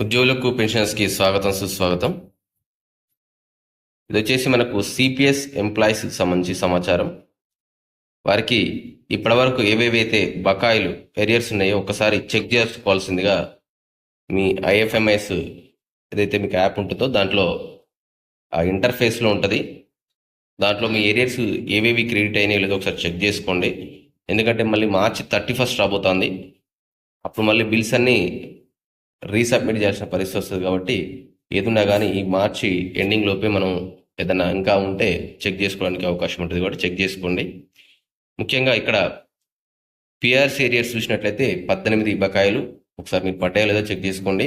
ఉద్యోగులకు పెన్షన్స్కి స్వాగతం సుస్వాగతం. ఇది వచ్చేసి మనకు సిపిఎస్ ఎంప్లాయీస్కి సంబంధించి సమాచారం. వారికి ఇప్పటివరకు ఏవేవైతే బకాయిలు ఎరియర్స్ ఉన్నాయో ఒకసారి చెక్ చేసుకోవాల్సిందిగా మీ ఐఎఫ్ఎంఎస్ ఏదైతే మీకు యాప్ ఉంటుందో దాంట్లో ఆ ఇంటర్ఫేస్లో ఉంటుంది. దాంట్లో మీ ఏరియర్స్ ఏవేవి క్రెడిట్ అయినాయో లేదో ఒకసారి చెక్ చేసుకోండి. ఎందుకంటే మళ్ళీ మార్చి థర్టీ ఫస్ట్ రాబోతోంది. అప్పుడు మళ్ళీ బిల్స్ అన్నీ రీసబ్మిట్ చేయాల్సిన పరిస్థితి వస్తుంది కాబట్టి ఏదున్నా కానీ ఈ మార్చి ఎండింగ్ లోపే మనం ఏదైనా ఇంకా ఉంటే చెక్ చేసుకోవడానికి అవకాశం ఉంటుంది కాబట్టి చెక్ చేసుకోండి. ముఖ్యంగా ఇక్కడ పిఆర్సీ ఏరియాస్ చూసినట్లయితే పద్దెనిమిది బకాయిలు ఒకసారి మీరు పడ్డాయో లేదో చెక్ చేసుకోండి.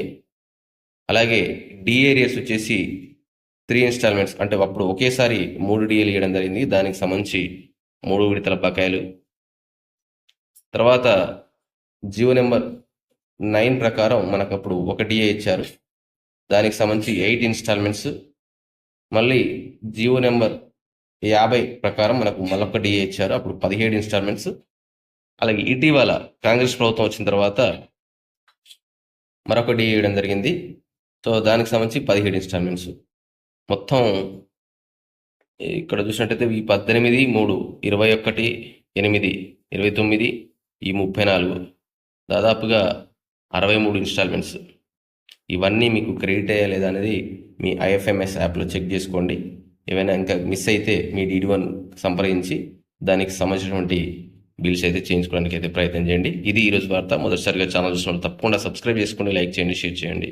అలాగే డి ఏరియాస్ వచ్చేసి త్రీ ఇన్స్టాల్మెంట్స్ అంటే అప్పుడు ఒకేసారి మూడు డిఏలు ఇవ్వడం జరిగింది. దానికి సంబంధించి మూడు విడతల బకాయిలు. తర్వాత జియో నెంబర్ నైన్ ప్రకారం మనకు అప్పుడు ఒక డిఏ ఇచ్చారు. దానికి సంబంధించి ఎయిట్ ఇన్స్టాల్మెంట్స్. మళ్ళీ జియో నెంబర్ యాభై ప్రకారం మనకు మళ్ళొక డిఏ ఇచ్చారు. అప్పుడు పదిహేడు ఇన్స్టాల్మెంట్స్. అలాగే ఇటీవల కాంగ్రెస్ ప్రభుత్వం వచ్చిన తర్వాత మరొక డిఏ ఇవ్వడం జరిగింది. సో దానికి సంబంధించి పదిహేడు ఇన్స్టాల్మెంట్స్. మొత్తం ఇక్కడ చూసినట్టయితే ఈ పద్దెనిమిది మూడు ఇరవై ఒకటి ఎనిమిది ఇరవై తొమ్మిది ఈ ముప్పై నాలుగు. దాదాపుగా అరవై మూడు ఇన్స్టాల్మెంట్స్. ఇవన్నీ మీకు క్రెడిట్ అయ్యా లేదా అనేది మీ ఐఎఫ్ఎంఎస్ యాప్లో చెక్ చేసుకోండి. ఏమైనా ఇంకా మిస్ అయితే మీ డీడీ వన్ సంప్రదించి దానికి సంబంధించినటువంటి బిల్స్ అయితే చేయించుకోవడానికి అయితే ప్రయత్నం చేయండి. ఇది ఈరోజు వార్త. మొదటిసారిగా ఛానల్ చూసిన తప్పకుండా సబ్స్క్రైబ్ చేసుకోండి లైక్ చేయండి షేర్ చేయండి.